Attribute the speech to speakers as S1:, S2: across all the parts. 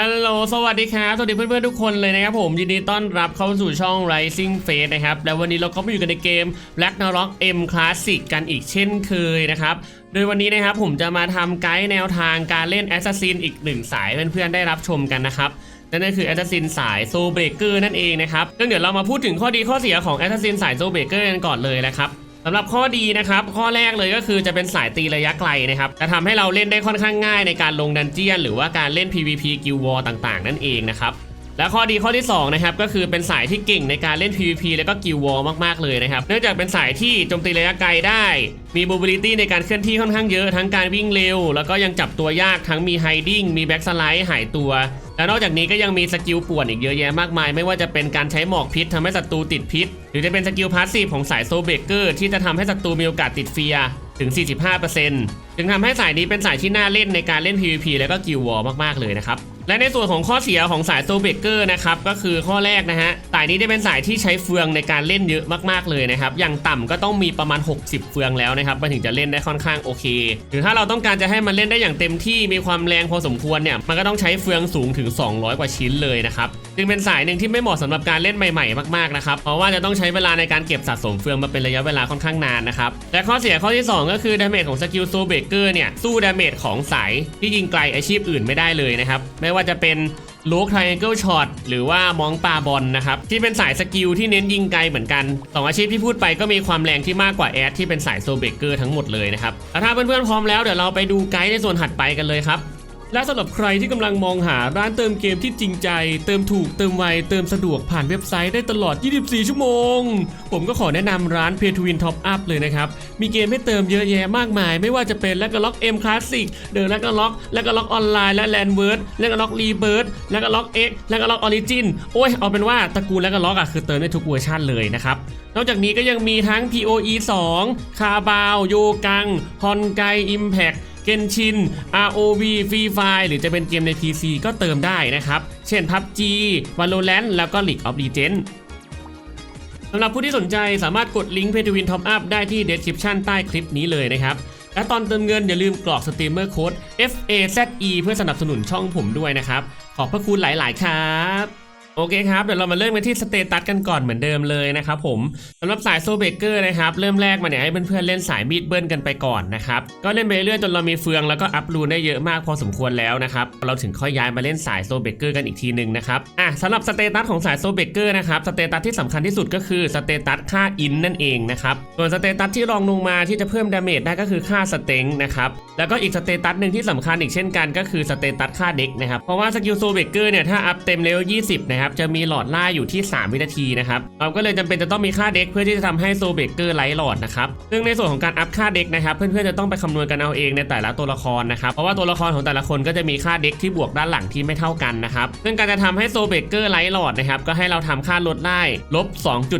S1: ฮัลโหล สวัสดีครับ สวัสดีเพื่อนๆ ทุกคนเลยนะครับผม ยินดีต้อนรับเข้าสู่ช่อง Rising Face นะครับ แล้ววันนี้เราก็มาอยู่กันในเกม Black n a r o k M Classic กันอีกเช่นเคยนะครับ โดยวันนี้นะครับผมจะมาทำไกด์แนวทางการเล่น Assassin อีกหนึ่งสายเพื่อนๆ ได้รับชมกันนะครับนั่นก็คือ Assassin สาย Soul Breaker นั่นเองนะครับเดี๋ยวเรามาพูดถึงข้อดีข้อเสียของ Assassin สาย Soul Breaker กันก่อนเลยนะครับ สำหรับข้อดีนะครับ ข้อแรกเลยก็คือจะเป็นสายตีระยะไกลนะครับ จะทำให้เราเล่นได้ค่อนข้างง่ายในการลงดันเจียน หรือว่าการเล่น PVP Guild War ต่างๆ นั่นเองนะครับ และข้อดีข้อที่2นะครับก็คือเป็นสายที่เก่งในการเล่น PVP แล้วก็ Guild War มากๆเลยนะครับ เนื่องจากเป็นสายที่โจมตีระยะไกลได้ มี mobility ในการเคลื่อนที่ค่อนข้างเยอะทั้งการวิ่งเร็ว แล้วก็ยังจับตัวยากทั้งมี hiding มี back slide หายตัว แล้วนอกจากนี้ก็ยังมีสกิลป่วนอีกเยอะแยะมากมาย ไม่ว่าจะเป็นการใช้หมอกพิษทำให้ศัตรูติดพิษ หรือจะเป็นสกิลพาสซีฟของสายโซเบเกอร์ที่จะทำให้ศัตรูมีโอกาสติดเฟียถึง 45%ถึงทำให้สายนี้เป็นสายที่น่าเล่นในการเล่น PVP แล้วก็กิลวอร์มากๆเลยนะครับ และในส่วนของข้อเสียของสายโซเบเกอร์นะครับก็คือข้อแรกนะฮะสายนี้ได้เป็นสายที่ใช้เฟืองในการเล่นเยอะมากๆเลยนะครับอย่างต่ำก็ต้องมีประมาณ 60 เฟืองแล้วนะครับมันถึงจะเล่นได้ค่อนข้างโอเค หรือถ้าเราต้องการจะให้มันเล่นได้อย่างเต็มที่มีความแรงพอสมควรเนี่ยมันก็ต้องใช้เฟืองสูงถึง 200 กว่าชิ้นเลยนะครับ จึงเป็นสายหนึ่งที่ไม่เหมาะสำหรับการเล่นใหม่ๆมากๆนะครับเพราะว่าจะต้องใช้เวลาในการเก็บสะสมเฟืองมาเป็นระยะเวลาค่อนข้างนานนะครับและข้อเสียข้อที่สองก็คือดาเมจของสกิลโซเบเกอร์เนี่ยสู้ดาเมจของสายที่ยิงไกลอาชีพอื่นไม่ได้เลยนะครับไม่ว่าจะเป็นลูกไทแองเกิลช็อตหรือว่ามองปลาบอลนะครับที่เป็นสายสกิลที่เน้นยิงไกลเหมือนกันสองอาชีพที่พูดไปก็มีความแรงที่มากกว่าแอดที่เป็นสายโซเบเกอร์ทั้งหมดเลยนะครับแล้วถ้าเพื่อนๆพร้อมแล้วเดี๋ยวเราไปดูไกด์ในส่วนถัดไปกันเลยครับ และสำหรับใครที่กำลังมองหาร้านเติมเกมที่จริงใจ เติมถูกเติมไว เติมสะดวกผ่านเว็บไซต์ได้ตลอด 24 ชั่วโมง ผมก็ขอแนะนำร้าน Pay to Win Top Up เลยนะครับ มีเกมให้เติมเยอะแยะมากมาย ไม่ว่าจะเป็นแลกล็อก M Classic เดอะแลกล็อกแลกล็อกออนไลน์และ Landword แลกล็อก Rebirth แลกล็อก X แลกล็อก Origin โอ้ยเอาเป็นว่าตระกูลแลกล็อกอะคือเติมได้ทุกเวอร์ชันเลยนะครับนอกจากนี้ก็ยังมีทั้ง POE 2 คาบาว โยกังฮอนไกอิมแพค เกนชิน ROV Free Fire หรือจะเป็นเกมใน PC ก็เติมได้นะครับ เช่น PUBG Valorant แล้วก็ League of Legends สำหรับผู้ที่สนใจสามารถกดลิงก์ Pay to Win Top Up ได้ที่ description ใต้คลิปนี้เลยนะครับ และตอนเติมเงินอย่าลืมกรอกสตรีมเมอร์โค้ด FAZE เพื่อสนับสนุนช่องผมด้วยนะครับ ขอบพระคุณหลาย ๆ ครับ โอเคครับ เดี๋ยวเรามาเริ่มกันที่สเตตัสกันก่อนเหมือนเดิมเลยนะครับผมสำหรับสายโซเบเกอร์นะครับ เริ่มแรกมาเนี่ยให้เพื่อนๆเล่นสายมีดเบิ้ลกันไปก่อนนะครับ ก็เล่นไปเรื่อยจนเรามีเฟืองแล้วก็อัพรูนได้เยอะมากพอสมควรแล้วนะครับ เราถึงค่อยย้ายมาเล่นสายโซเบเกอร์กันอีกทีหนึ่งนะครับ อะสำหรับสเตตัสของสายโซเบเกอร์นะครับ สเตตัสที่สำคัญที่สุดก็คือสเตตัสค่าอินนั่นเองนะครับ ส่วนสเตตัสที่รองลงมาที่จะเพิ่มดาเมจได้ก็คือค่าสเต็งนะครับ แล้วก็อีกสเตตัสหนึ่งที่สำคัญอีกเช่นกันก็คือสเตตัสค่าเด็กนะครับ เพราะว่าสกิลโซเบเกอร์เนี่ยถ้าอัพเต็มเลเวล20นะครับจะมีหลอดล่าอยู่ที่ 3 วินาทีนะครับเราก็เลยจำเป็นจะต้องมีค่าเด็กเพื่อที่จะทำให้โซเบเกอร์ไลท์หลอดนะครับซึ่งในส่วนของการอัพค่าเด็กนะครับเพื่อนๆจะต้องไปคำนวณกันเอาเองในแต่ละตัวละครนะครับเพราะว่าตัวละครของแต่ละคนก็จะมีค่าเด็กที่บวกด้านหลังที่ไม่เท่ากันนะครับซึ่งการจะทำให้โซเบเกอร์ไลท์หลอดนะครับก็ให้เราทำค่าลดไล่ลบ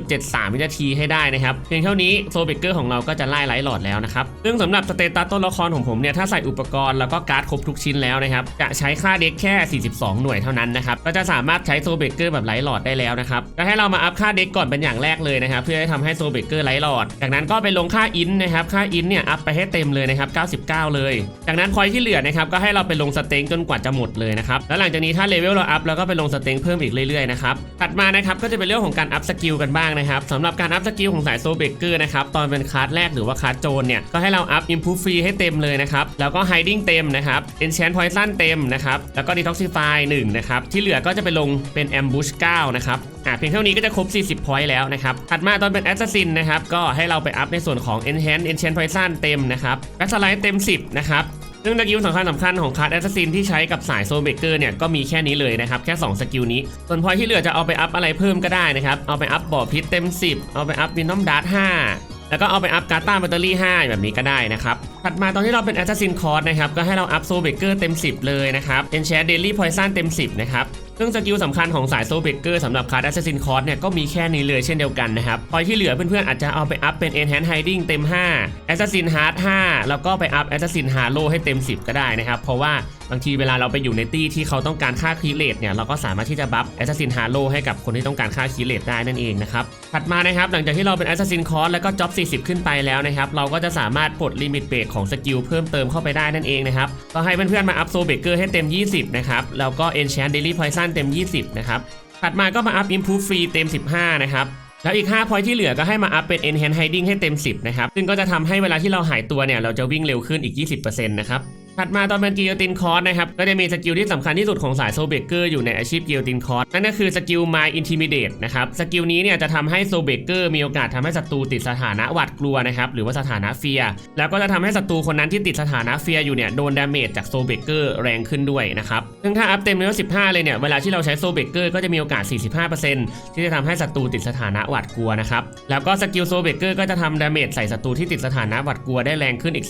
S1: 2.73 วินาทีให้ได้นะครับเพียงเท่านี้โซเบเกอร์ของเราก็จะไล่ไลท์หลอดแล้วนะครับซึ่งสำหรับสเตตัสตัวละครของผมเนี่ยถ้าใส่อุปกรณ์แล้วก็การ์ดครบทุกชิ้นแล้วนะครับจะใช้ค่าเด็กแค่ 42 หน่วยเท่านั้นนะครับก็จะสามารถใช้โซเบเกอร์แบบไลท์หลอดได้แล้วนะครับก็ให้เรามาอัพค่าเด็กก่อนเป็นอย่างแรกเลยนะครับเพื่อให้ทำให้โซเบเกอร์ไลท์หลอด จากนั้นก็ไปลงค่าอินนะครับค่าอินเนี่ยอัพไปให้เต็มเลยนะครับ99 เลย จากนั้นพอยที่เหลือนะครับก็ให้เราไปลงสเต็งจนกว่าจะหมดเลยนะครับแล้วหลังจากนี้ถ้าเลเวลเราอัพแล้วก็ไปลงสเต็งเพิ่มอีกเรื่อยๆนะครับถัดมานะครับก็จะเป็นเรื่องของการอัพสกิลกันบ้างนะครับสำหรับการอัพสกิลของสายโซเบเกอร์นะครับตอนเป็นคลาสแรกหรือว่าคลาสโจนเนี่ยก็ให้เราอัพอิมพูฟรีให้เต็มเลยนะครับแล้วก็ไฮดิ้งเต็มนะครับเอนแชนพอยซันเต็มนะครับแล้วก็ดีท็อกซิฟาย1นะครับที่เหลือก็จะไปลงเป็นแอมบูช9นะครับอ่าเพียงเท่านี้ก็จะครบ 40 พอยต์แล้วนะครับ ถัดมาตอนเป็นแอสซัสซินนะครับ ก็ให้เราไปอัพในส่วนของ Enhance Enchant Poison เต็มนะครับแบ็กสไลด์เต็ม 10 นะครับซึ่งสกิลสำคัญสำคัญของคาร์ดแอสซัสซินที่ใช้กับสายโซเบเกอร์เนี่ยก็มีแค่นี้เลยนะครับ แค่ 2 สกิลนี้ ส่วนพอยที่เหลือจะเอาไปอัพอะไรเพิ่มก็ได้นะครับ เอาไปอัพบ่อพิษเต็ม 10 เอาไปอัพวินนอมดาร์5แล้วก็เอาไปอัพการ์ต้าแบตเตอรี่ 5 แบบนี้ก็ได้นะครับ ถัดมาตอนที่เราเป็นแอสซัสซินคอร์สนะครับ ก็ให้เราอัพโซเบเกอร์เต็ม 10 เลยนะครับเอนแชร์เดลี่พอยซันเต็ม 10 นะครับ ซึ่งสกิลสำคัญของสายโซเบเกอร์สำหรับคาร์ดแอสซัสซินคอร์สเนี่ยก็มีแค่นี้เลยเช่นเดียวกันนะครับพอยที่เหลือเพื่อนๆอาจจะเอาไปอัพเป็น Enhance Hiding เต็ม 5 Assassin Heart 5 แล้วก็ไปอัพ Assassin Halo ให้เต็ม 10 ก็ได้นะครับ เพราะว่า บางทีเวลาเราไปอยู่ในตี้ที่เขาต้องการค่าคีเลตเนี่ยเราก็สามารถที่จะบัฟแอสซัสซินฮาโลให้กับคนที่ต้องการค่าคีเลตได้นั่นเองนะครับถัดมานะครับหลังจากที่เราเป็นแอสซัสซินคอร์สแล้วก็จ็อบ 40 ขึ้นไปแล้วนะครับเราก็จะสามารถปลดลิมิตเบรกของสกิลเพิ่มเติมเข้าไปได้นั่นเองนะครับก็ให้เพื่อนๆมาอัพโซเบเกอร์ให้เต็ม 20 นะครับแล้วก็ Enchant Daily Poison เต็ม 20 นะครับถัดมาก็มาอัพ Improve Free เต็ม 15 นะครับแล้วอีก5พอยที่เหลือก็ให้มาอัพเป็น Enhance Hiding ให้เต็ม 10 นะครับ ซึ่งก็จะทำให้เวลาที่เราหายตัวเนี่ย เราจะวิ่งเร็วขึ้นอีก 20%นะครับ ถัดมาตอนเป็นกิลตินคอร์สนะครับก็จะมีสกิลที่สำคัญที่สุดของสายโซเบเกอร์อยู่ในอาชีพกิลตินคอร์สนั่นก็คือสกิล My Intimidate นะครับสกิลนี้เนี่ยจะทำให้โซเบเกอร์มีโอกาสทำให้ศัตรูติดสถานะหวาดกลัวนะครับหรือว่าสถานะเฟียแล้วก็จะทำให้ศัตรูคนนั้นที่ติดสถานะเฟียอยู่เนี่ยโดนดาเมจจากโซเบเกอร์แรงขึ้นด้วยนะครับซึ่งถ้าอัพเต็มเลเวล15 เลยเนี่ยเวลาที่เราใช้โซเบเกอร์ก็จะมีโอกาส 45%ที่จะทำให้ศัตรูติดสถานะหวาดกลัวนะครับแล้วก็สกิลโซเบเกอร์ก็จะทำดาเมจใส่ศัตรูที่ติดสถานะหวาดกลัวได้แรงขึ้นอีก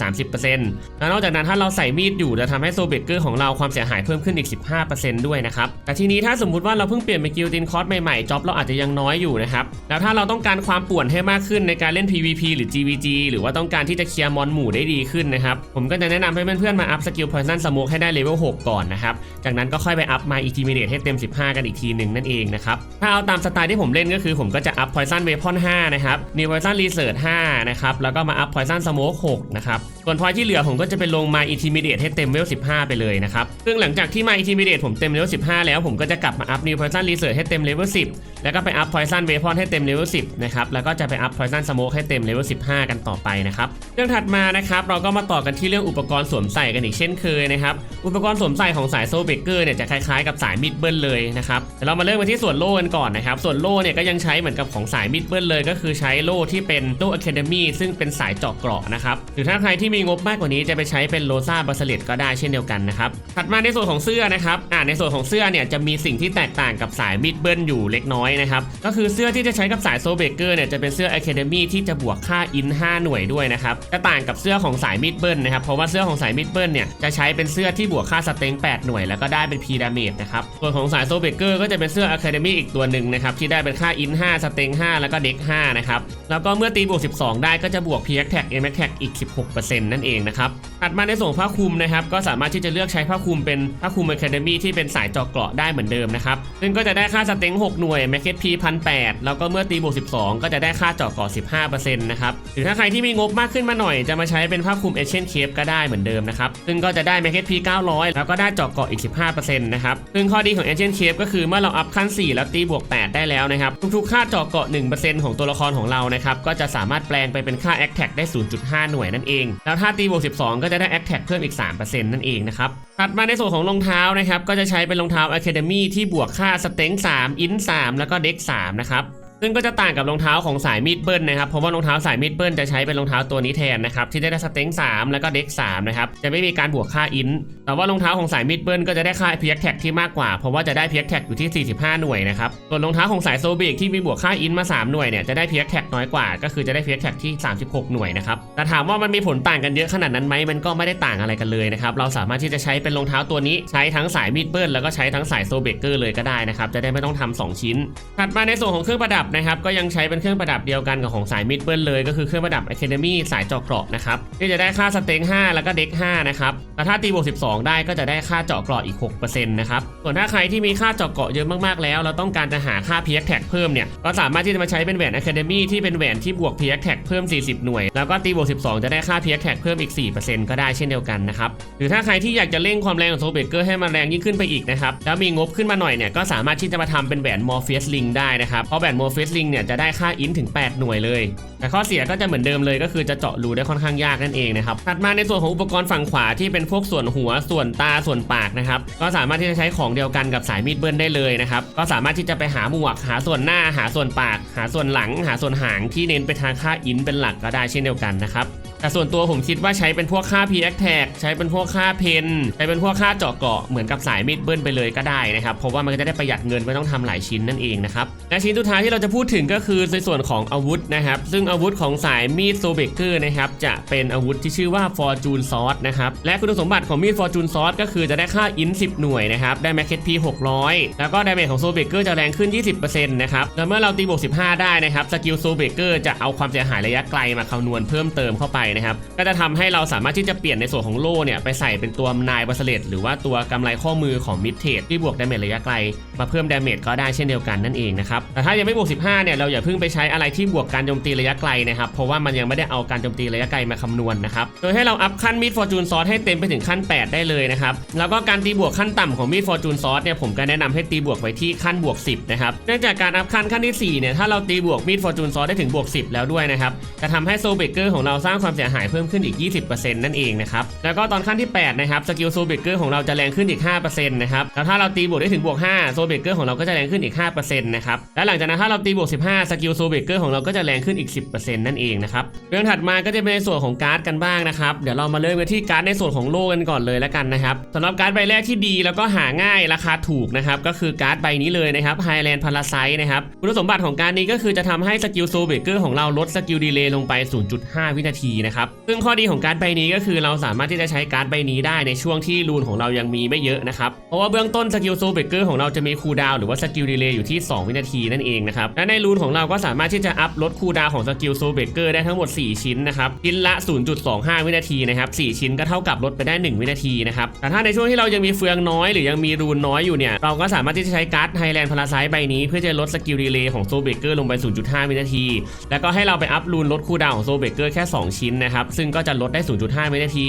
S1: 30%แล้วนอกจากนั้นถ้าเราใส่มีดอยู่จะทำให้โซเบเกอร์ของเราความเสียหายเพิ่มขึ้นอีก 15%ด้วยนะครับ แต่ทีนี้ถ้าสมมุติว่าเราเพิ่งเปลี่ยนเป็นกิลตินคอร์สใหม่ๆ จ็อบเราอาจจะยังน้อยอยู่นะครับ แล้วถ้าเราต้องการความป่วนให้มากขึ้นในการเล่น PVP หรือ GVG หรือว่าต้องการที่จะเคลียร์มอนหมู่ได้ดีขึ้นนะครับ ผมก็จะแนะนำให้เพื่อนๆมาอัพสกิล Poison Smoke ให้ได้เลเวล 6 ก่อนนะครับ จากนั้นก็ค่อยไปอัพมา Intimidate ให้เต็ม 15 กันอีกทีหนึ่งนั่นเองนะครับถ้าเอาตามสไตล์ที่ผมเล่นก็คือผมก็จะอัพ Poison Weapon 5นะครับ New Poison Research 5นะครับแล้วก็มาอัพ Poison Smoke 6นะครับส่วนพอยที่เหลือผมก็จะไปลงมา Intimidate ให้เต็มเลเวล15 ไปเลยนะครับ ซึ่งหลังจากที่มา Intimidate ผมเต็มเลเวล15 แล้วผมก็จะกลับมาอัพ New Poison Research ให้เต็มเลเวล10 แล้วก็ไปอัพ Poison Weapon ให้เต็มเลเวล10 นะครับ แล้วก็จะไปอัพ Poison Smoke ให้เต็มเลเวล15 กันต่อไปนะครับ เรื่องถัดมานะครับเราก็มาต่อกันที่เรื่องอุปกรณ์สวมใส่กันอีกเช่นเคยนะครับ อุปกรณ์สวมใส่ของสายโซเบเกอร์เนี่ยจะคล้ายๆกับสายมิดเบิลเลยนะครับเรามาเริ่มกันที่ส่วนโล่กันก่อนนะครับส่วนโล่เนี่ยก็ยังใช้เหมือนกับของสายมิดเบิลเลย ก็คือใช้โล่ที่เป็นโล่อะคาเดมี่ซึ่งเป็นสายเจาะเกราะนะครับหรือถ้าใครที่มีงบมากกว่านี้จะไปใช้เป็นโลซาบาสเลตก็ได้เช่นเดียวกันนะครับถัดมาในส่วนของเสื้อนะครับอ่าในส่วนของเสื้อเนี่ยจะมีสิ่งที่แตกต่างกับสายมิดเบิลอยู่เล็กน้อยนะครับก็คือเสื้อที่จะใช้กับสายโซเบเกอร์เนี่ยจะเป็นเสื้ออะคาเดมี่ที่จะบวกค่าอิน5หน่วยด้วยนะครับจะต่างกับเสื้อของสายมิดเบิลนะครับเพราะว่าเสื้อของสายมิดเบิลเนี่ยจะใช้เป็นเสื้อที่บวกค่าสเต็ง8หน่วยแล้วก็ได้เป็นพีดาเมจนะครับส่วนของสายโซเบเกอร์ก็จะเป็นเสื้ออะคาเดมี่อีกตัวหนึ่งนะครับที่ได้เป็นค่าอิน5สเต็ง5แล้วก็เด็ก5นะครับแล้วก็เมื่อตีบวก 12 ได้ก็จะบวก p x t a g m x t a g อีก 16%นั่นเองนะครับถัดมาในส่วนผ้าคลุมนะครับก็สามารถที่จะเลือกใช้ผ้าคลุมเป็นผ้าคลุมอะคาเดมี่ที่เป็นสายจาะเกราะได้เหมือนเดิมนะครับซึ่งก็จะได้ค่าสเต็ง6หน่วย m x p 1,800แแล้วก็เมื่อตีบวก12 ก็จะได้ค่าเจาะเกราะ15%นะครับหรือถ้าใครที่มีงบมากขึ้นมาหน่อยจะมาใช้เป็นผ้าคลุมเอเชียนเคปก็ได้เหมือนเดิมนะครับซึ่งก็จะได้ m x p 900 แล้วก็ได้จาะเกราะอีก 15%นะครับซึ่งข้อดีของเอเชียนเคปก็คือเมื่อเราอัพขั้น 4 แล้วตีบวก 8 ได้แล้วนะครับทุกๆค่าเจาะเกราะ1%ของตัวละครของเรานะครับก็จะสามารถแปลงไปเป็นค่า a c t a c ได้ 0.5 หน่วยนั่นเองแล้วถ้าตีบวก12 ก็จะได้ a c t a c เพิ่มอีก 3%นั่นเองนะครับ ถัดมาในส่วนของรองเท้านะครับ ก็จะใช้เป็นรองเท้า Academy ที่บวกค่า Strength 3 Int 3แล้วก็เด็ก3นะครับ ซึ่งก็จะต่างกับรองเท้าของสายมีดเบิลนะครับเพราะว่ารองเท้าสายมีดเบิลจะใช้เป็นรองเท้าตัวนี้แทนนะครับที่ได้ได้สเต็ง3 แล้วก็เด็ก3นะครับจะไม่มีการบวกค่าอินแต่ว่ารองเท้าของสายมิดเบิลก็จะได้ค่าเพียกแท็กที่มากกว่า เพราะว่าจะได้เพียกแท็กอยู่ที่ 45 หน่วยนะครับส่วนรองเท้าของสายโซเบกที่มีบวกค่าอินมา 3 หน่วยเนี่ยจะได้เพียกแท็กน้อยกว่า ก็คือจะได้เพียกแท็กที่ 36 หน่วยนะครับแต่ถามว่ามันมีผลต่างกันเยอะขนาดนั้นไหมมันก็ไม่ได้ต่างอะไรกันเลยนะครับเราสามารถที่จะใช้เป็นรองเท้าตัวนี้ใช้ทั้งสายมิดเบิลแล้วก็ใช้ทั้งสายโซเบเกอร์เลยก็ได้นะครับจะได้ไม่ต้องทำสองชิ้น ถัดมาในส่วนของเครื่องประดับบนะครับก็ยังใช้เป็นเครื่องประดับเดียวกันกับของสายมิดเบิลเลย ก็คือเครื่องประดับ Academy สายจาะเกราะนะครับที่จะได้ค่าสเต็ง5 แล้วก็เด็ก5นะครับแต่ถ้าตีบวก12 ได้ก็จะได้ค่าเจาะเกราะอีก6%นะครับส่วนถ้าใครที่มีค่าเจาะเกราะเยอะมากๆแล้ว เราต้องการจะหาค่า p x t a g เพิ่มเนี่ยก็สามารถที่จะมาใช้เป็นแหวน Academy ที่เป็นแหวนที่บวก p x t a g เพิ่ม 40 หน่วย แล้วก็ตีบวก12 จะได้ค่า p x t a g เพิ่มอีก 4%ก็ได้เช่นเดียวกันนะครับหรือถ้าใครที่อยากจะเร่งความแรงของโซเบเกอร์ให้มันแรงยิ่งขึ้นไปอีกนะครับแล้วมีงบขึ้นมาหน่อยเนี่ยก็สามารถที่จะมาทำเป็นแหวน Morpheus Ring ได้นะครับเพราะแหวน Morpheus เนี่ยจะได้ค่าอินถึง 8 หน่วยเลย แต่ข้อเสียก็จะเหมือนเดิมเลยก็คือจะเจาะรูได้ค่อนข้างยากนั่นเองนะครับถัดมาในส่วนของอุปกรณ์ฝั่งขวาที่เป็นพวกส่วนหัวส่วนตาส่วนปากนะครับก็สามารถที่จะใช้ของเดียวกันกับสายมีดเบิ้ลได้เลยนะครับก็สามารถที่จะไปหาหมวกหาส่วนหน้าหาส่วนปาก หาส่วนหลัง หาส่วนหางที่เน้นไปทางค่าอินเป็นหลักก็ได้เช่นเดียวกันนะครับ แต่ส่วนตัวผมคิดว่าใช้เป็นพวกค่า p x t a g ใช้เป็นพวกค่าเพนใช้เป็นพวกค่าเจาะเกาะเหมือนกับสายมีดเบิลไปเลยก็ได้นะครับเพราะว่ามันก็จะได้ประหยัดเงินไม่ต้องทำหลายชิ้นนั่นเองนะครับและชิ้นสุดท้ายที่เราจะพูดถึงก็คือในส่วนของอาวุธนะครับซึ่งอาวุธของสายมีดโซเบเกอร์นะครับจะเป็นอาวุธที่ชื่อว่า Fortune Sword นะครับและคุณสมบัติของมีด Fortune Sword ก็คือจะได้ค่าอิน10 หน่วยนะครับได้แมคเก็ตพี600 แล้วก็ดาเมจของโซเบเกอร์จะแรงขึ้น 20%นะครับแล้วเมื่อเราตีบวก15 ได้นะครับสกิลโซเบเกอร์จะเอาความเสียหายระยะไกลมาคำนวณเพิ่มเติมเข้าไปนะครับก็จะทำให้เราสามารถที่จะเปลี่ยนในส่วนของโล่เนี่ยไปใส่เป็นตัวนายบัสเลตหรือว่าตัวกำไรข้อมือของมิดเทดที่บวกดาเมจระยะไกล มาเพิ่มดาเมจก็ได้เช่นเดียวกันนั่นเองนะครับแต่ถ้ายังไม่บวก 15เนี่ยเราอย่าเพิ่งไปใช้อะไรที่บวกการโจมตีระยะไกลนะครับเพราะว่ามันยังไม่ได้เอาการโจมตีระยะไกลมาคำนวณนะครับโดยให้เราอัพขั้นมีดฟอร์จูนซอสให้เต็มไปถึงขั้น 8 ได้เลยนะครับแล้วก็การตีบวกขั้นต่ำของมีดฟอร์จูนซอสเนี่ยผมก็แนะนำให้ตีบวกไว้ที่ขั้นบวก 10นะครับเนื่องจากการอัพขั้นขั้นที่4เนี่ยถ้าเราตีบวกมีดฟอร์จูนซอสได้ถึงบวก 10 แล้วด้วยนะครับจะทำให้โซเบเกอร์ของเราสร้างความเสียหายเพิ่มขึ้นอีก 20%นั่นเองนะครับ แล้วก็ตอนขั้นที่ 8 นะครับ สกิลโซเบเกอร์ของเราจะแรงขึ้นอีก 5%นะครับ แล้วถ้าเราตีบวกได้ถึงบวก 5 โซเบเกอร์ของเราก็จะแรงขึ้นอีก 5%นะครับ และหลังจากนั้นถ้าเราตีบวก 15 สกิลโซเบเกอร์ของเราก็จะแรงขึ้นอีก 10%นั่นเองนะครับ เรื่องถัดมาก็จะเป็นในส่วนของการ์ดกันบ้างนะครับ เดี๋ยวเรามาเริ่มกันที่การ์ดในส่วนของโล่กันก่อนเลยแล้วกันนะครับสำหรับการ์ดใบแรกที่ดีแล้วก็หาง่ายราคาถูกนะครับก็คือการ์ดใบนี้เลยนะครับ Highland Parasite นะครับคุณสมบัติของการนี้ก็คือจะทำให้สกิลโซเบเกอร์ของเราลดสกิลดีเลย์ลงไป 0.5 วินาทีนะครับซึ่งข้อดีของการ์ดใบนี้ก็คือเราสามารถที่จะใช้การ์ดใบนี้ได้ในช่วงที่รูนของเรายังมีไม่เยอะนะครับเพราะว่าเบื้องต้นสกิลโซเบเกอร์ของเราจะมีคูลดาวหรือว่าสกิลดีเลย์อยู่ที่ 2 วินาทีนั่นเองนะครับและในรูนของเราก็สามารถที่จะอัพลดคูลดาวของสกิลโซเบเกอร์ได้ทั้งหมด 4 ชิ้นนะครับชิ้นละ 0.25 วินาทีนะครับ4ชิ้นก็เท่ากับลดไปได้ 1 วินาทีนะครับแต่ถ้าในช่วงที่เรายังมีเฟืองน้อยหรือยังมีรูนน้อยอยู่เนี่ยเราก็สามารถที่จะใช้การ์ดไฮแลนด์พาราไซใบนี้เพื่อจะลดสกิลดีเลย์ของโซเบเกอร์ลงไป 0.5 วินาที แล้วก็ให้เราไปอัพรูนลดคูลดาวของโซเบเกอร์แค่ 2 ชิ้นนะครับ ซึ่งก็จะลดได้ 0.5 วินาที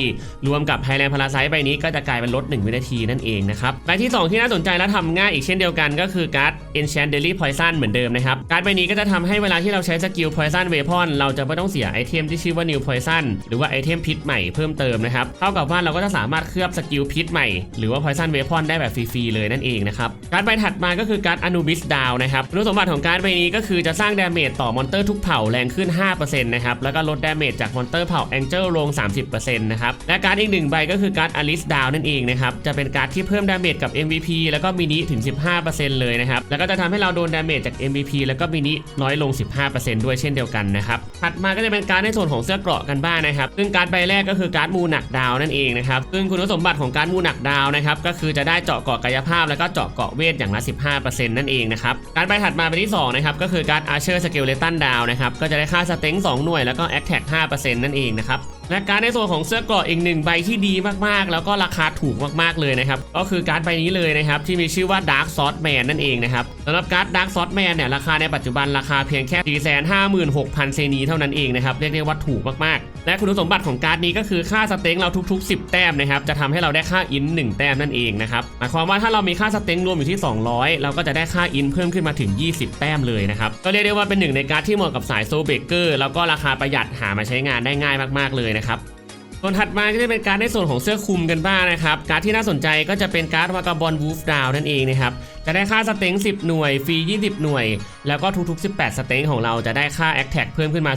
S1: รวมกับไฮแลนด์พาราไซต์ใบนี้ก็จะกลายเป็นลด 1 วินาทีนั่นเองนะครับใบที่ 2 ที่น่าสนใจและทำง่ายอีกเช่นเดียวกันก็คือการ์ด Enchant Daily Poison เหมือนเดิมนะครับการ์ดใบนี้ก็จะทำให้เวลาที่เราใช้สกิล Poison Weapon เราจะไม่ต้องเสียไอเทมที่ชื่อว่า New Poison หรือว่าไอเทมพิษใหม่เพิ่มเติมนะครับเท่ากับว่าเราก็จะสามารถเคลือบสกิลพิษใหม่หรือว่า Poison Weapon ได้แบบฟรีๆเลยนั่นเองนะครับการ์ดใบถัดมาก็คือการ์ด Anubis Down นะครับคุณสมบัติของการ์ดใบนี้ก็คือจะสร้างดาเมจต่อมอนเตอร์ทุกเผ่าแรงขึ้น5%นะครับแล้วก็ลดดาเมจจากมอนเตอร์เผ่า Angel ลลง 30%นะครับ และการอีกหนึ่งใบก็คือการ์ด Alice Down นั่นเองนะครับ จะเป็นการที่เพิ่มดาเมจกับ MVP แล้วก็มินิถึง 15%เลยนะครับ แล้วก็จะทำให้เราโดนดาเมจจาก MVP แล้วก็มินิน้อยลง 15%ด้วยเช่นเดียวกันนะครับถัดมาก็จะเป็นการในส่วนของเสื้อเกราะกันบ้างนะครับ ซึ่งการใบแรกก็คือการมูหนักดาวนั่นเองนะครับ ซึ่งคุณสมบัติของการมูหนักดาวนะครับก็คือจะได้เจาะเกาะกายภาพแล้วก็เจาะเกาะเวทอย่างละ 15%นั่นเองนะครับ การใบถัดมาเป็นที่สองนะครับก็คือการ์ด Archer Skeleton Down นะครับก็จะได้ค่าสเต็ง2หน่วยแล้วก็ Attack 5%นันเองนะครับและการในส่วนของเสื้อเกราะอีกหนึ่งใบที่ดีมากๆ แล้วก็ราคาถูกมากๆเลยนะครับก็คือการ์ดใบนี้เลยนะครับที่มีชื่อว่า Dark s o r t Man นั่นเองนะครับสำหรับการ์ด Dark Sword Man เนี่ยราคาในปัจจุบันราคาเพียงแค่456,000เซนีเท่านั้นเองนะครับเรียกได้ว่าถูกมากๆ และคุณสมบัติของการ์ดนี้ก็คือค่าสเต็งเราทุก ๆ 10 แต้มนะครับจะทำให้เราได้ค่าอิน1แต้มนั่นเองนะครับหมายความว่าถ้าเรามีค่าสเต็งรวมอยู่ที่ 200 เราก็จะได้ค่าอินเพิ่มขึ้นมาถึง 20 แต้มเลยนะครับก็เรียกได้ว่าเป็นหนึ่งในการ์ดที่เหมาะกับสายโซเบเกอร์แล้วก็ราคาประหยัดหามาใช้งานได้ง่ายมากๆเลยนะครับส่วนถัดมาก็จะเป็นการในส่วนของเสื้อคลุมกันบ้างนะครับการ์ดที่น่าสนใจก็จะเป็นการ์ดวากาบอลวูฟดาวนั่นเองนะครับจะได้ค่าสเต็ง10 หน่วยฟรี 20 หน่วย แล้วก็ทุกๆ 18 สเต็งของเราจะได้ค่าแอคแท็กเพิ่มขึ้นมา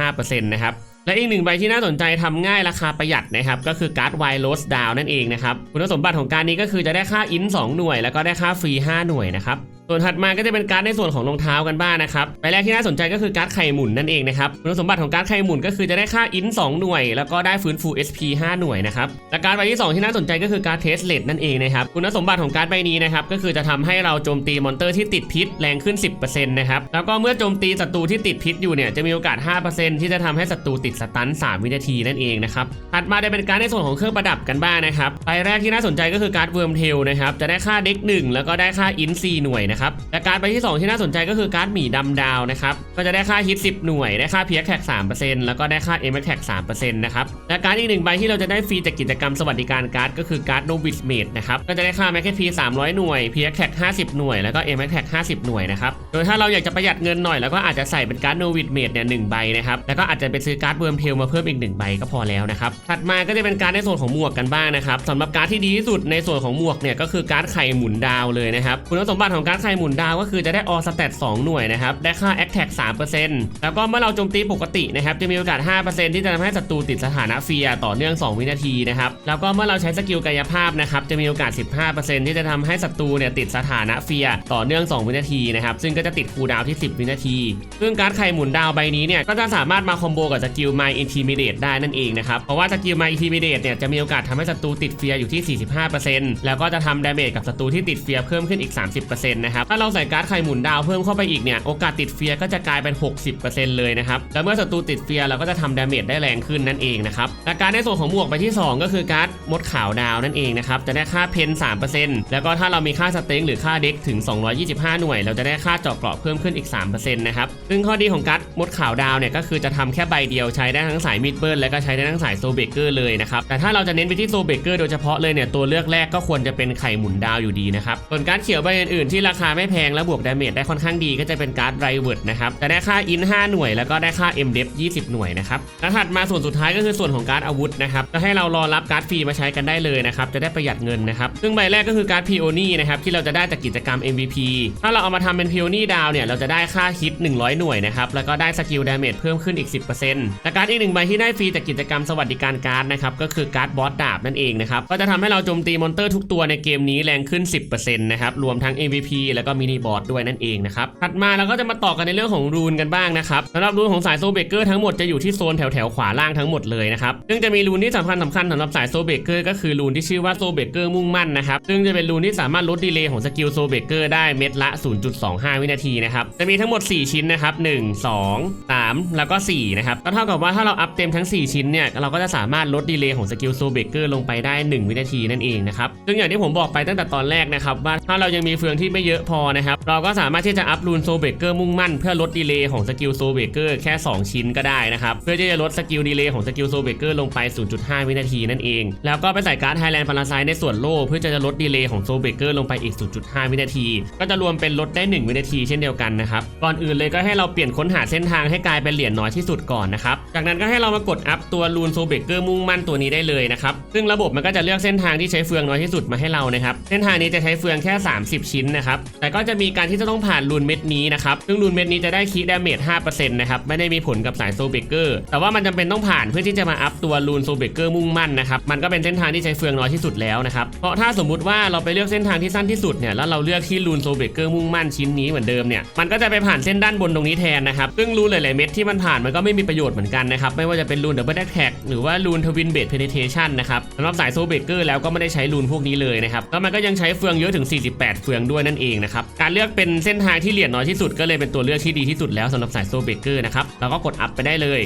S1: 0.5%นะครับ และอีกหนึ่งใบที่น่าสนใจทำง่ายราคาประหยัดนะครับ ก็คือการ์ดไวโรสดาวนั่นเองนะครับ คุณสมบัติของการนี้ก็คือจะได้ค่าอิน2หน่วย แล้วก็ได้ค่าฟรี 5 หน่วยนะครับ ส่วนถัดมาก็จะเป็นการ์ดในส่วนของรองเท้ากันบ้างนะครับใบแรกที่น่าสนใจก็คือการ์ดไข่หมุนนั่นเองนะครับคุณสมบัติของการ์ดไข่หมุนก็คือจะได้ค่าอิน2หน่วย แล้วก็ได้ฟื้นฟู SP 5 หน่วยนะครับและการ์ดใบที่ 2 ที่น่าสนใจก็คือการ์ดเทสเลตนั่นเองนะครับคุณสมบัติของการ์ดใบนี้นะครับก็คือจะทำให้เราโจมตีมอนเตอร์ที่ติดพิษแรงขึ้น 10%นะครับแล้วก็เมื่อโจมตีศัตรูที่ติดพิษอยู่เนี่ยจะมีโอกาส 5%ที่จะทำให้ศัตรูติดสตัน3วินาทีนั่นเองนะครับถัดมาได้เป็นการดในส่วนของเครื่องประดับกันบ้างนะครับใบแรกที่น่าสนใจก็คือการ์ดเวิร์มเทลนะครับจะได้ค่าเด็ก1แล้วก็ได้ค่าอิน4หน่วยนะครับและการ์ดใบที่ 2 ที่น่าสนใจก็คือการ์ดหมีดำดาวนะครับก็จะได้ค่าฮิต10 หน่วยได้ค่าเพียแท็ก3%แล้วก็ได้ค่าเอ็มแท็ก3%นต์นะครับและการ์ดอีกหนึ่งใบที่เราจะได้ฟรีจากกิจกรรมสวัสดิการการ์ดก็คือการ์ดโนบิสเมดนะครับก็จะได้ค่าแมคเคพี300หน่วยเพียแท็ก50หน่วยแล้วก็เอ็มแท็ก50หน่วยนะครับโดยถ้าเราอยากจะประหยัดเงินหน่อยแล้วก็อาจจะใส่เป็นการ์ดโนบิสเมดเนี่ยหนึ่งใบนะครับแล้วก็อาจจะไปซื้อการ์ดเวิร์มเทลมาเพิ่มอีกหนึ่งใบก็พอแล้วนะครับถัดมาก็จะเป็นการ์ดในส่วนของหมวกกันบ้างนะครับสำหรับการ์ดที่ดีที่สุดในส่วนของหมวกเนี่ยก็คือการ์ดไข่หมุนดาวเลยนะครับคุณสมบัติของการ์ดไข่หมุนดาวก็คือจะได้ออสเตต2หน่วยนะครับ ได้ค่า a t t a c 3%แล้วก็เมื่อเราโจมตีปกตินะครับ จะมีโอกาส 5%ที่จะทำให้ศัตรูติดสถานะเฟียต่อเนื่อง 2 วินาทีนะครับ แล้วก็เมื่อเราใช้สกิลกายภาพนะครับ จะมีโอกาส 15%ที่จะทำให้ศัตรูเนี่ยติดสถานะเฟียต่อเนื่อง 2 วินาทีนะครับ ซึ่งก็จะติดคูดาวที่ 10 วินาที ซึ่งการ์ดไข่หมุนดาวใบนี้เนี่ย ก็จะสามารถมาคอมโบกับสกิล My Intimidate ได้นั่นเองนะครับ เพราะว่าสกิล My Intimidate เนี่ยจะมีโอกาสทำให้ศัตรูติดเฟียอยู่ที่ 45%แล้วก็จะทำดาเมจกับศัตรูที่ติดเฟียเพิ่มขึ้นอีก 30%นะครับถ้าเราใส่การ์ดไข่หมุนดาวเพิ่มเข้าไปอีกเนี่ยโอกาสติดเฟียก็จะกลายเป็น 60%เลยนะครับแล้วเมื่อศัตรูติดเฟียเราก็จะทำดาเมจได้แรงขึ้นนั่นเองนะครับและการในส่วนของหมวกไปที่ 2 ก็คือการ์ดมดขาวดาวนั่นเองนะครับจะได้ค่าเพน3%แล้วก็ถ้าเรามีค่าสเต็งหรือค่าเด็กถึง 225 หน่วย เราจะได้ค่าเจาะเกราะเพิ่มขึ้นอีก3%นะครับซึ่งข้อดีของการ์ดมดขาวดาวเนี่ยก็คือจะทำแค่ใบเดียวใช้ได้ทั้งสายมิดเบิลและก็ใช้ได้ทั้งสายโซเบเกอร์เลยนะครับแต่ถ้าเราจะเน้นไปที่โซเบเกอร์โดยเฉพาะเลยเนี่ยตัวเลือกแรกก็ควรจะเป็นไข่หมุนดาวอยู่ดีนะครับส่วนการ์ดเขียวใบอื่นๆที่ราคาไม่แพงและบวกดาเมจได้ค่อนข้างดีก็จะเป็นการ์ดไรเวิร์ดนะครับจะได้ค่าอิน5หน่วยแล้วก็ได้ค่า m d e p 20 หน่วยนะครับแล้วถัดมาส่วนสุดท้ายก็คือส่วนของการ์ดอาวุธนะครับก็ให้เรารอรับการ์ดฟรีมาใช้กันได้เลยนะครับจะได้ประหยัดเงินนะครับซึ่งใบแรกก็คือการ์ดพีโอนี่นะครับที่เราจะได้จากกิจกรรม MVP ถ้าเราเอามาทำเป็นพีโอนี่ดาวเนี่ยเราจะได้ค่าฮิต 100 หน่วยนะครับแล้วก็ได้สกิลดาเมจเพิ่มขึ้นอีก 10%และการ์ดอีกหนึ่งใบที่ได้ฟรีจากกิจกรรมสวัสดิการการ์ดนะครับก็คือการ์ดบอสดาบนั่นเองนะครับก็จะทำให้เราโจมตีมอนเตอร์ทุกตัวในเกมนี้แรงขึ้น 10%นะครับรวมทั้ง MVP แล้วก็มินิบอสด้วยนั่นเองนะครับถัดมาเราก็จะมาต่อกันในเรื่องของรูนกันบ้างนะครับสำหรับรูนของสายโซเบเกอร์ทั้งหมดจะอยู่ที่โซนแถวแถวขวาล่างทั้งหมดเลยนะครับซึ่งจะมีรูนที่สำคัญสำคัญสำหรับสายโซเบเกอร์ก็คือรูนที่ชื่อว่าโซเบเกอร์มุ่งมั่นนะครับซึ่งจะเป็นรูนที่สามารถลดดีเลย์ของสกิลโซเบเกอร์ได้เม็ดละ 0.25 วินาทีนะครับจะมีทั้งหมด 4 ชิ้นนะครับ1 2 3 แล้วก็4นะครับก็เท่ากับว่าถ้าเราอัพเต็มทั้ง 4 ชิ้นเนี่ยเราก็จะสามารถลดดีเลย์ของสกิลโซเบเกอร์ลงไปได้ 1 วินาทีนั่นเองนะครับซึ่งอย่างที่ผมบอกไปตั้งแต่ตอนแรกนะครับว่าถ้าเรายังมีเฟืองที่ไม่เยอะพอนะครับ เราก็สามารถที่จะอัพรูนโซเบเกอร์มุ่งมั่น เพื่อลดดีเลย์ของสกิลโซเบเกอร์แค่ 2 ชิ้นก็ได้นะครับ เพื่อที่จะลดสกิลดีเลย์ของสกิลโซเบเกอร์ลงไป 0.5 วินาทีนั่นเอง แล้วก็ไปใส่การ์ดไฮแลนด์พาราไซในส่วนโล่เพื่อจะลดดีเลย์ของโซเบเกอร์ลงไปอีก 0.5 วินาที ก็จะรวมเป็นลดได้ 1 วินาทีเช่นเดียวกันนะครับ ก่อนอื่นเลยก็ให้เราเปลี่ยนค้นหาเส้นทางให้กลายเป็นเหรียญน้อยที่สุดก่อนนะครับ จากนั้นก็ให้เรามากดอัพตัวรูนโซเบเกอร์มุ่งมั่นตัวนี้ได้เลยนะครับซึ่งระบบมันก็จะเลือกเส้นทางที่ใช้เฟืองน้อยที่สุดมาให้เรานะครับเส้นทางนี้จะใช้เฟืองแค่ 30 ชิ้นนะครับแต่ก็จะมีการที่จะต้องผ่านรูนเม็ดนี้นะครับซึ่งรูนเม็ดนี้จะได้คีดาเมจ5%นะครับไม่ได้มีผลกับสายโซเบเกอร์แต่ว่ามันจำเป็นต้องผ่านเพื่อที่จะมาอัพตัวรูนโซเบเกอร์มุ่งมั่นนะครับมันก็เป็นเส้นทางที่ใช้เฟืองน้อยที่สุดแล้วนะครับเพราะถ้าสมมุติว่าเราไปเลือกเส้นทางที่สั้นที่สุดเนี่ยแล้วเราเลือกที่รูนโซเบเกอร์มุ่งมั่นชิ้นนี้เหมือนเดิมเนี่ยมันก็จะไปผ่านเส้นด้านบนตรงนี้แทนนะครับซึ่งรูนหลายๆเม็ดที่มันผ่านมันก็ไม่มีประโยชน์เหมือนกันนะครับไม่ว่าจะเป็นรูนดับเบิลแท็กหรือว่ารูนทวินเบดเพเนเทชันนะครับสำหรับสายโซเบเกอร์แล้วก็ไม่ได้ใช้รูนพวกนี้เลยนะครับแล้วมันก็ยังใช้เฟืองเยอะถึง 48 เฟืองด้วยนั่นเองนะครับ การเลือกเป็นเส้นทางที่เหรียญน้อยที่สุดก็เลยเป็นตัวเลือกที่ดีที่สุดแล้วสำหรับสายโซเบเกอร์นะครับเราก็กดอัพไปได้เลย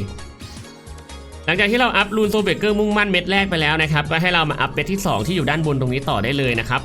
S1: หลังจากที่เราอัพรูนโซเบเกอร์มุ่งมั่นเม็ดแรกไปแล้วนะครับก็ให้เรามาอัพเม็ดที่ 2 ที่อยู่ด้านบนตรงนี้ต่อได้เลยนะครับ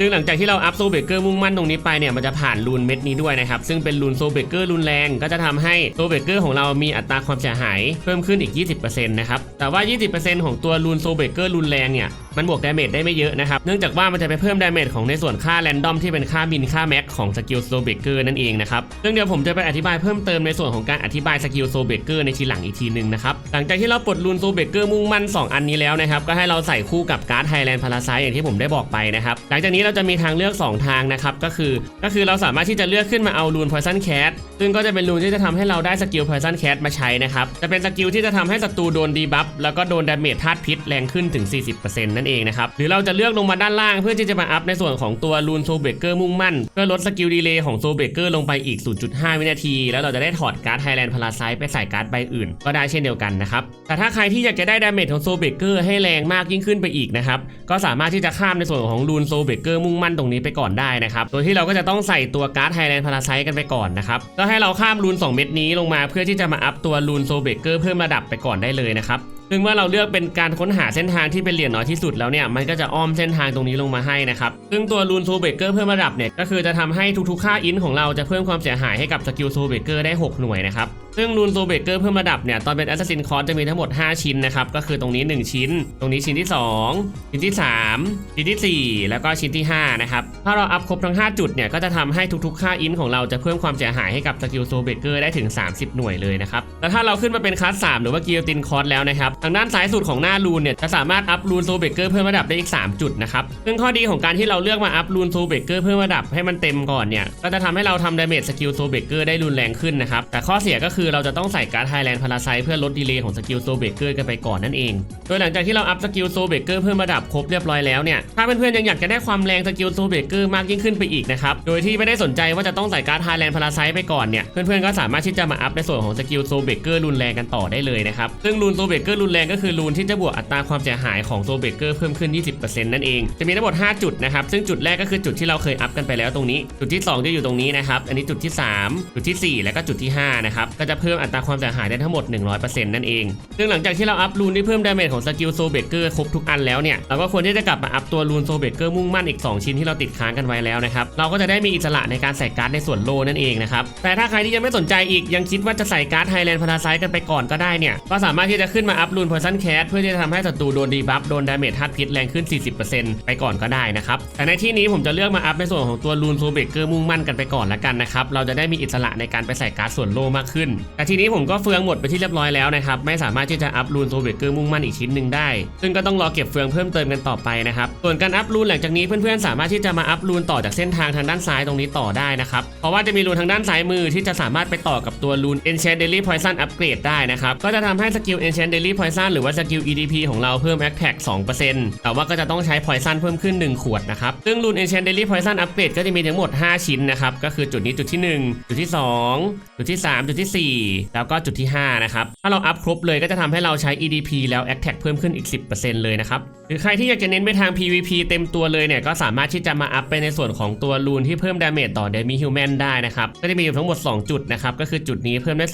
S1: ซึ่งหลังจากที่เราอัพโซเบเกอร์มุ่งมั่นตรงนี้ไปเนี่ยมันจะผ่านรูนเม็ดนี้ด้วยนะครับ ซึ่งเป็นรูนโซเบเกอร์รุนแรงก็จะทำให้โซเบเกอร์ของเรามีอัตราความเสียหายเพิ่มขึ้นอีก 20%นะครับแต่ว่า 20%ของตัวรูนโซเบเกอร์รุนแรงเนี่ย มันบวกดาเมจได้ไม่เยอะนะครับ เนื่องจากว่ามันจะไปเพิ่มดาเมจของในส่วนค่าแรนดอมที่เป็นค่าบินค่าแม็กของสกิลโซเบเกอร์นั่นเองนะครับซึ่งเดี๋ยวผมจะไปอธิบายเพิ่มเติมในส่วนของการอธิบายสกิลโซเบเกอร์ในทีหลังอีกทีหนึ่งนะครับหลังจากที่เราปลดรูนโซเบเกอร์มุ่งมั่น 2 อันนี้แล้วนะครับก็ให้เราใส่คู่กับการ์ดไทแลนด์พาราไซอย่างที่ผมได้บอกไปนะครับหลังจากนี้เราจะมีทางเลือก 2 ทางนะครับก็คือ ก็คือเราสามารถที่จะเลือกขึ้นมาเอารูน Poison Cat ซึ่งก็จะเป็นรูนที่จะทำให้เราได้สกิล Poison Cat มาใช้นะครับจะเป็นสกิลที่จะทำให้ศัตรูโดนดีบัฟแล้วก็โดนดาเมจธาตุพิษแรงขึ้นถึง 40%นั่นเองนะครับหรือเราจะเลือกลงมาด้านล่างเพื่อที่จะมาอัพในส่วนของตัวรูนโซเบเกอร์มุ่งมั่น เพื่อลดสกิลดีเลย์ของโซเบเกอร์ลงไปอีก 0.5 วินาที แล้วเราจะได้ถอดการ์ดไทแลนด์พาราไซไปใส่การ์ดใบอื่น ก็ได้เช่นเดียวกันนะครับแต่ถ้าใครที่อยากจะได้ดาเมจของโซเบเกอร์ให้แรงมากยิ่งขึ้นไปอีกนะครับก็สามารถที่จะข้ามในส่วนของรูนโซเบเกอร์มุ่งมั่นตรงนี้ไปก่อนได้นะครับโดยที่เราก็จะต้องใส่ตัวการ์ดไทแลนด์พาราไซกันไปก่อนนะครับก็ให้เราข้ามรูน2 เม็ดนี้ลงมาเพื่อที่จะมาอัพตัวรูนโซเบเกอร์เพิ่มระดับไปก่อนได้เลยนะครับ ซึ่งเมื่อเราเลือกเป็นการค้นหาเส้นทางที่เป็นเหรียญน้อยที่สุดแล้วเนี่ยมันก็จะอ้อมเส้นทางตรงนี้ลงมาให้นะครับซึ่งตัวรูนโซเบเกอร์เพิ่มระดับเนี่ยก็คือจะทำให้ทุกๆค่าอินของเราจะเพิ่มความเสียหายให้กับสกิลโซเบเกอร์ได้ 6 หน่วยนะครับ ซึ่งรูนโซเบเกอร์เพิ่มระดับเนี่ยตอนเป็นแอสซัสซินคอร์จะมีทั้งหมด 5 ชิ้นนะครับ ก็คือตรงนี้ 1 ชิ้น ตรงนี้ชิ้นที่ 2 ชิ้นที่ 3 ชิ้นทีสี่4 แล้วก็ชิ้นที่ 5 นะครับ ถ้าเราอัพครบทั้ง 5 จุดเนี่ยก็จะทำให้ทุกๆ ค่าอินของเราจะเพิ่มความเสียหายให้กับสกิลโซเบเกอร์ได้ถึง 30 หน่วยเลยนะครับแล้วถ้าเราขึ้นมาเป็นคลาส3หรือว่ากิลตินคอร์สแล้วนะครับทางด้านซ้ายสุดของหน้ารูนเนี่ยจะสามารถอัพรูนโซเบเกอร์เพิ่มระดับได้อีก 3 จุดนะครับซึ่งข้อดีของการที่เราเลือกมาอัพรูนโซเบเกอร์เพิ่มระดับให้มันเต็มก่อนเนี่ยก็จะทำให้เราทำดาเมจสกิลโซเบเกอร์ได้รุนแรงขึ้นนะครับแต่ข้อเสียก็คือคือเราจะต้องใส่การ์ดไฮแลนด์พาราไซเพื่อลดดีเลย์ของสกิลโซเบเกอร์กันไปก่อนนั่นเอง โดยหลังจากที่เราอัพสกิลโซเบเกอร์เพิ่มระดับครบเรียบร้อยแล้วเนี่ยถ้าเพื่อนๆยังอยากจะได้ความแรงสกิลโซเบเกอร์มากยิ่งขึ้นไปอีกนะครับโดยที่ไม่ได้สนใจว่าจะต้องใส่การ์ดไฮแลนด์พาราไซไปก่อนเนี่ยเพื่อนๆก็สามารถที่จะมาอัพในส่วนของสกิลโซเบเกอร์รุนแรงกันต่อได้เลยนะครับซึ่งรูนโซเบเกอร์รุนแรงก็คือรูนที่จะบวกอัตราความเสียหายของโซเบเกอร์เพิ่มขึ้น 20%นั่นเอง จะมีทั้งหมด 5 จุดนะครับ ซึ่งจุดแรกก็คือจุดที่เราเคยอัพกันไปแล้วตรงนี้ จุดที่ 2 จะอยู่ตรงนี้นะครับ อันนี้จุดที่ 3 จุดทีสี่4 แล้วก็จุดที่ 5 นะครับ ก็จะเพิ่มอัตราความเสียหายได้ทั้งหมด 100%นั่นเอง ซึ่งหลังจากที่เราอัพรูนที่เพิ่มดาเมจของสกิลโซเบเกอร์ครบทุกอันแล้วเนี่ย เราก็ควรที่จะกลับมาอัพตัวรูนโซเบเกอร์มุ่งมั่นอีก 2 ชิ้นที่เราติดค้างกันไว้แล้วนะครับ เราก็จะได้มีอิสระในการใส่การ์ดในส่วนโลนั่นเองนะครับ แต่ถ้าใครที่ยังไม่สนใจอีกยังคิดว่าจะใส่การ์ดไฮแลนด์พาราไซกันไปก่อนก็ได้เนี่ย ก็สามารถที่จะขึ้นมาอัพรูนพอร์ซันแคสเพื่อที่จะทำให้ศัตรูโดนดีบัฟโดนดาเมจธาตุพิษแรงขึ้น 40%ไปก่อนก็ได้นะครับแต่ในที่นี้ผมจะเลือกมาอัพในส่วนของตัวรูนโซเบเกอร์มุ่งมั่นกันไปก่อนละกันนะครับเราจะได้มีอิสระในการไปใส่การ์ดส่วนโลมากขึ้นแต่ทีนี้ผมก็เฟืองหมดไปที่เรียบร้อยแล้วนะครับไม่สามารถที่จะอัพรูนโซเบเกอร์มุ่งมั่นอีกชิ้นหนึ่งได้ ซึ่งก็ต้องรอเก็บเฟืองเพิ่มเติมกันต่อไปนะครับส่วนการอัพรูนหลังจากนี้เพื่อนๆสามารถที่จะมาอัพรูนต่อจากเส้นทางทางด้านซ้ายตรงนี้ต่อได้นะครับเพราะว่าจะมีรูนทางด้านซ้ายมือที่จะสามารถไปต่อกับตัวรูน Enchant Daily Poison Upgrade ได้นะครับก็จะทำให้สกิล Enchant Daily Poison หรือว่าสกิล EDP ของเราเพิ่ม Attack 2%แต่ว่าก็จะต้องใช้ Poison เพิ่มขึ้น 1 ขวดนะครับซึ่งรูน Enchant Daily Poison Upgrade ก็จะมีทั้งหมด 5 ชิ้นนะครับก็คือจุดนี้จุดที่ 1 จุดที่ 2 จุดที่ 3 จุดทีสี่4 แล้วก็จุดที่ 5 นะครับ ถ้าเราอัพครบเลยก็จะทำให้เราใช้ EDP แล้ว Attack เพิ่มขึ้นอีก 10%เลยนะครับ หรือใครที่อยากจะเน้นไปทาง PVP เต็มตัวเลยเนี่ย ก็สามารถที่จะมาอัพไปในส่วนของตัวรูนที่เพิ่มดาเมจต่อเดมิฮิวแมนได้นะครับ ก็จะมีอยู่ทั้งหมด 2 จุดนะครับ ก็คือจุดนี้เพิ่มได้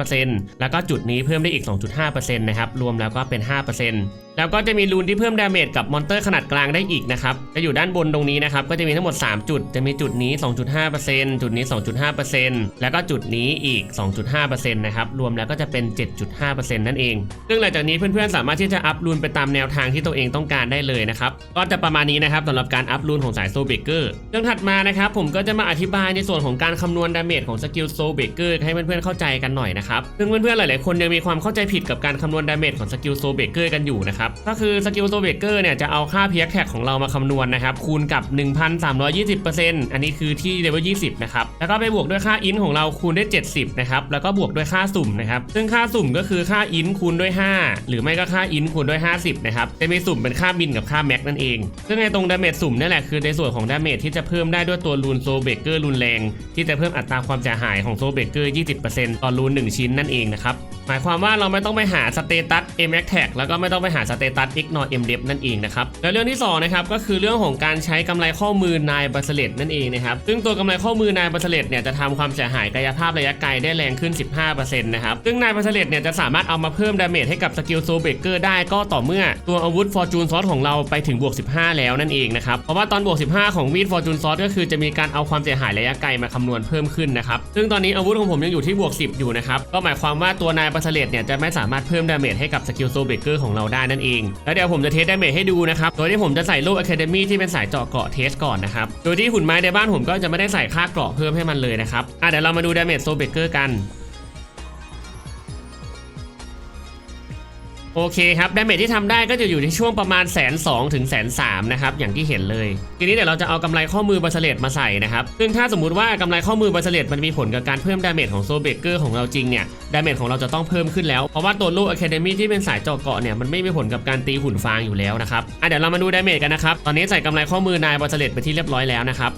S1: 2.5%แล้วก็จุดนี้เพิ่มได้อีก 2.5%นะครับ รวมแล้วก็เป็น 5%แล้วก็จะมีรูนที่เพิ่มดาเมจกับมอนเตอร์ขนาดกลางได้อีกนะครับ จะอยู่ด้านบนตรงนี้นะครับ ก็จะมีทั้งหมด 3 จุด จะมีจุดนี้ 2.5%จุดนี้ 2.5%แล้วก็จุดนี้อีก 2.5%นะครับรวมแล้วก็จะเป็น 7.5%นั่นเอง ซึ่งหลังจากนี้เพื่อนๆ สามารถที่จะอัพรูนไปตามแนวทางที่ตัวเองต้องการได้เลยนะครับก็จะประมาณนี้นะครับสำหรับการอัพรูนของสายโซเบเกอร์เรื่องถัดมานะครับผมก็จะมาอธิบายในส่วนของการคำนวณดาเมจของสกิลโซเบเกอร์ให้เพื่อนๆเข้าใจกันหน่อยนะครับซึ่งเพื่อนๆหลายๆคนยังมีความเข้าใจผิดกับการคำนวณดาเมจของสกิลโซเบเกอร์กันอยู่นะครับก็คือสกิลโซเบเกอร์เนี่ยจะเอาค่าเพียกแท็กของเรามาคำนวณนะครับคูณกับ 1,320%อันนี้คือที่เลเวล20นะครับแล้วก็ไปบวกด้วยค่าอินของเราคูณด้วย70นะครับแล้วก็บวกด้วยค่าสุ่มนะครับซึ่งค่าสุ่มก็คือค่าอินคูณด้วย 5 หรือไม่ก็ค่าอินคูณด้วย 50นะครับจะมีสุ่มเป็นค่าบินกับค่าแม็กนั่นเองซึ่งในตรงดาเมจสุ่มนี่แหละคือในส่วนของดาเมจที่จะเพิ่มได้ด้วยตัวรูนโซเบเกอร์รุนแรง ที่จะเพิ่มอัตราความเสียหายของโซเบเกอร์ 20%ต่อรูน 1 ชิ้นนั่นเองนะครับหมายความว่าเราไม่ต้องไปหาสเตตัส M a c t a g แล้วก็ไม่ต้องไปหาสเตตัส Ignore M d e p นั่นเองนะครับแล้วเรื่องที่สองนะครับก็คือเรื่องของการใช้กำไรข้อมือนายบัสเลตนั่นเองนะครับซึ่งตัวกำไรข้อมือนายบัสเลตเนี่ยจะทำความเสียหายกายภาพระยะไกลได้แรงขึ้น15%นะครับ ซึ่งนายบัสเลตเนี่ยจะสามารถเอามาเพิ่มดาเมจให้กับสกิลโซเบเกอร์ได้ก็ต่อเมื่อตัวอาวุธฟอร์จูนซอสของเราไปถึงบวก 15 แล้วนั่นเองนะครับ เพราะว่าตอนบวก 15 ของมีดฟอร์จูนซอสก็คือจะมีการเอาความเสียหายระยะไกลมาคำนวณเพิ่มขึ้นนะครับ ซึ่งตอนนี้อาวุธของผมยังอยู่ที่บวก 10 อยู่นะครับ ก็หมายความว่าตัวนายบัสเลตเนี่ยจะไม่สามารถเพิ่มดาเมจให้กับสกิลโซเบเกอร์ของเราได้นั่นเอง แล้วเดี๋ยวผมจะเทสดาเมจให้ดูนะครับ โดยที่ผมจะใส่โล่อะคาเดมี่ที่เป็นสายเจาะเกราะเทสก่อนนะครับ โดยที่หุ่นไม้ในบ้านผมก็จะไม่ได้ใส่ค่าเกราะเพิ่มให้มันเลยนะครับอะเดี๋ยวเรามาดูดาเมจโซเบเกอร์กัน โอเคครับดาเมจที่ทำได้ก็จะอยู่ที่ช่วงประมาณแสนสองถึงแสนสามนะครับอย่างที่เห็นเลยทีนี้เดี๋ยวเราจะเอากำไรข้อมือบาสเลตมาใส่นะครับซึ่งถ้าสมมติว่ากำไรข้อมือบาสเลตมันมีผลกับการเพิ่มดาเมจของโซเบเกอร์ของเราจริงเนี่ยดาเมจของเราจะต้องเพิ่มขึ้นแล้วเพราะว่าตัวลูกอะคาเดมี่ที่เป็นสายเจาะเกาะเนี่ยมันไม่มีผลกับการตีหุ่นฟางอยู่แล้วนะครับอะเดี๋ยวเรามาดูดาเมจกันนะครับตอนนี้ใส่กำไรข้อมือนายบาสเลตไปที่เรียบร้อยแล้วนะครับ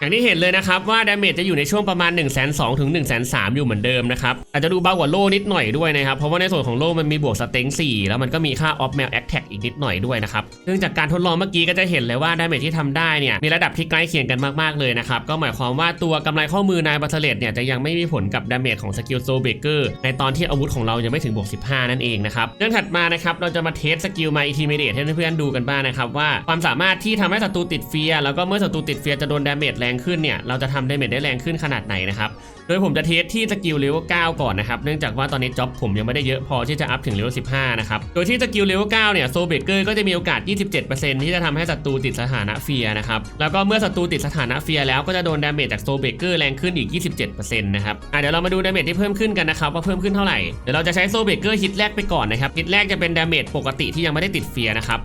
S1: อย่างที่เห็นเลยนะครับว่าดาเมจจะอยู่ในช่วงประมาณ 1 2 0 0 0ถึง1 3 0 0 อยู่เหมือนเดิมนะครับอาจจะดูเบากว่าโล่นิดหน่อยด้วยนะครับ เพราะว่าในส่วนของโล่มันมีบวกสเต็ง4 แล้วมันก็มีค่าออฟแมลแอคแท็กอีกนิดหน่อยด้วยนะครับซึ่งจากการทดลองเมื่อกี้ก็จะเห็นเลยว่าดาเมจที่ทำได้เนี่ยมีระดับที่ใกล้เคียงกันมากๆเลยนะครับก็หมายความว่าตัวกำไรข้อมือนายบัตเลตเนี่ยจะยังไม่มีผลกับดาเมจของสกิลโซเบเกอร์ในตอนที่อาวุธของเรายังไม่ถึงบวก15 นั่นเองนะครับเรื่องถัดมานะครับเราจะมาเทสสกิลมาอิทิเมเดตให้เพื่อนๆดูกันบ้างนะครับว่าความสามารถที่ทำให้ศัตรูติดเฟียแล้วก็เมื่อศัตรูติดเฟียจะโดนดาเมจแรงขึ้นเนี่ยเราจะทำดาเมจได้แรงขึ้นขนาดไหนนะครับโดยผมจะเทสที่สกิลเลเวล9ก่อนนะครับเนื่องจากว่าตอนนี้จ็อบผมยังไม่ได้เยอะพอที่จะอัพถึงเลเวล15นะครับโดยที่สกิลเลเวล9เนี่ยโซเบเกอร์ก็จะมีโอกาส 27%ที่จะทำให้ศัตรูติดสถานะเฟียนะครับแล้วก็เมื่อศัตรูติดสถานะเฟียแล้วก็จะโดนดาเมจจากโซเบเกอร์แรงขึ้นอีก 27%นะครับอะเดี๋ยวเรามาดูดาเมจที่เพิ่มขึ้นกันนะครับว่าเพิ่มขึ้นเท่าไหร่เดี๋ยวเราจะใช้โซเบเกอร์ฮิตแรกไปก่อนนะครับฮิตแรกจะเป็นดาเมจปกติที่ยังไม่ได้ติดเฟียนะครับ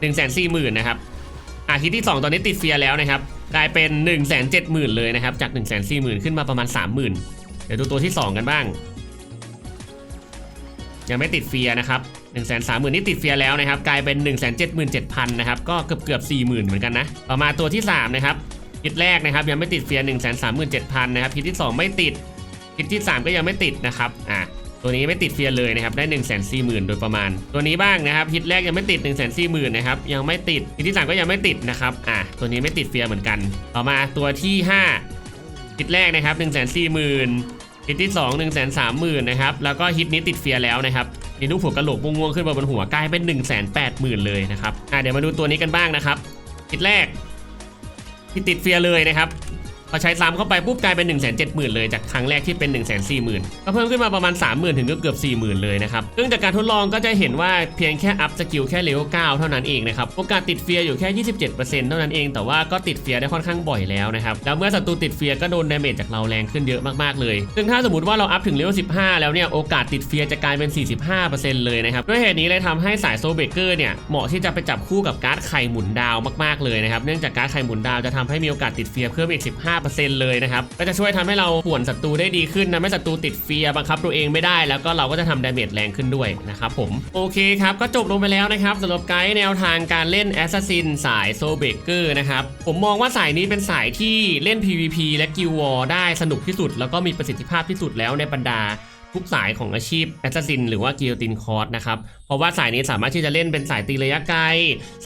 S1: 140,000นะครับอาทิตที่ 2 ตอนนี้ติดเฟียแล้วนะครับ กลายเป็น 1 7 0 0 0 0 เลยนะครับ จาก 1 4 0 0 0 0 ขึ้นมาประมาณ 30,000 เดี๋ยวดูตัวที่ 2 กันบ้าง ยังไม่ติดเฟียนะครับ 1 3 0 0 0 0 นี่ติดเฟียแล้วนะครับ กลายเป็น1 7 7 0 0 0 นะครับ ก็เกือบเกือบ40,000 เหมือนกันนะ ต่อมาตัวที่ 3 นะครับฮิตแรกนะครับ ยังไม่ติดเฟีย 1 3 7 0 0 0 นะครับฮิตที่ 2 ไม่ติดฮิตที่ 3 ก็ยังไม่ติดนะครับ อะ ตัวนี้ไม่ติดเฟียร์เลยนะครับได้ 1 4 0 0 0 0 โดยประมาณ ตัวนี้บ้างนะครับฮิตแรกยังไม่ติด 1 4 0 0 0 0นะครับยังไม่ติดฮิตที่3ก็ยังไม่ติดนะครับอะตัวนี้ไม่ติดเฟียร์เหมือนกัน ต่อมาตัวที่5ฮิตแรกนะครับ 1 4 0 0 0 0ฮิตที่ 2 1 3 0 0 0 0นะครับแล้วก็ฮิตนี้ติดเฟียร์แล้วนะครับมีรูปหัวกระโหลกม่วงๆขึ้นมาบนหัวกลายเป็น 1 8 0 0 0 0 เลยนะครับอะเดี๋ยวมาดูตัวนี้กันบ้างนะครับฮิตแรกที่ติดเฟียร์เลยนะครับ พอใช้ซ้ำเข้าไปปุ๊บกลายเป็น 1 7 0 0 0 0 เลยจากครั้งแรกที่เป็น 1 4 0 0 0 0ก็เพิ่มขึ้นมาประมาณ 30,000 ถึงเกือบๆ40,000 เลยนะครับ ซึ่งจากการทดลองก็จะเห็นว่าเพียงแค่อัพสกิลแค่เลเวล9เท่านั้นเองนะครับ โอกาสติดเฟียร์อยู่แค่ 27%เท่านั้นเอง แต่ว่าก็ติดเฟียร์ได้ค่อนข้างบ่อยแล้วนะครับ แล้วเมื่อศัตรูติดเฟียร์ก็โดนดาเมจจากเราแรงขึ้นเยอะมากๆเลย ซึ่งถ้าสมมติว่าเราอัพถึงเลเวล15 แล้วเนี่ยโอกาสติดเฟียร์จะกลายเป็น 45%เลยนะครับด้วยเหตุนี้เลยทำให้สายโซเบเกอร์เนี่ยเหมาะที่จะไปจับคู่กับการ์ดไข่หมุนดาวมากๆเลยนะครับเนื่องจากการ์ดไข่หมุนดาวจะทำให้มีโอกาสติดเฟียร์เพิ่มอีก15%เลยนะครับ ก็จะช่วยทำให้เราป่วนศัตรูได้ดีขึ้นทำให้ศัตรูติดเฟียบังคับตัวเองไม่ได้ แล้วก็เราก็จะทำดาเมจแรงขึ้นด้วยนะครับผม โอเคครับ ก็จบลงไปแล้วนะครับสำหรับไกด์แนวทางการเล่นแอสซัสซินสายโซเบเกอร์นะครับ ผมมองว่าสายนี้เป็นสายที่เล่น PVP และกิลวอร์ได้สนุกที่สุด แล้วก็มีประสิทธิภาพที่สุดแล้วในบรรดา ทุกสายของอาชีพแอสซัสซินหรือว่ากิลตินคอร์สนะครับ เพราะว่าสายนี้สามารถที่จะเล่นเป็นสายตีระยะไกล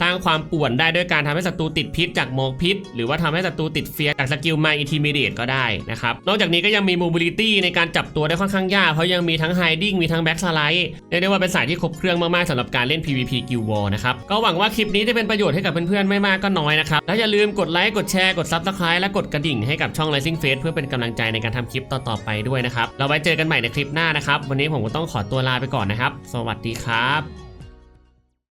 S1: สร้างความป่วนได้ด้วยการทำให้ศัตรูติดพิษจากหมอกพิษ หรือว่าทำให้ศัตรูติดเฟียจากสกิล My Intimidate ก็ได้นะครับ นอกจากนี้ก็ยังมี Mobility ในการจับตัวได้ค่อนข้างยาก เพราะยังมีทั้ง Hiding มีทั้ง Back Slide เรียกได้ว่าเป็นสายที่ครบเครื่องมากๆสำหรับการเล่น PVP Guild War นะครับก็หวังว่าคลิปนี้จะเป็นประโยชน์ให้กับเพื่อนๆไม่มากก็น้อยนะครับแล้วอย่าลืมกดไลค์กดแชร์กด Subscribe และกดกระดิ่งให้กับช่อง Rising Face เพื่อเป็นกำลังใจในการทำคลิปต่อๆไปด้วยนะครับเราไว้เจอกันใหม่ในคลิปหน้านะครับ วันนี้ผมก็ต้องขอตัวลาไปก่อนนะครับ สวัสดีครับ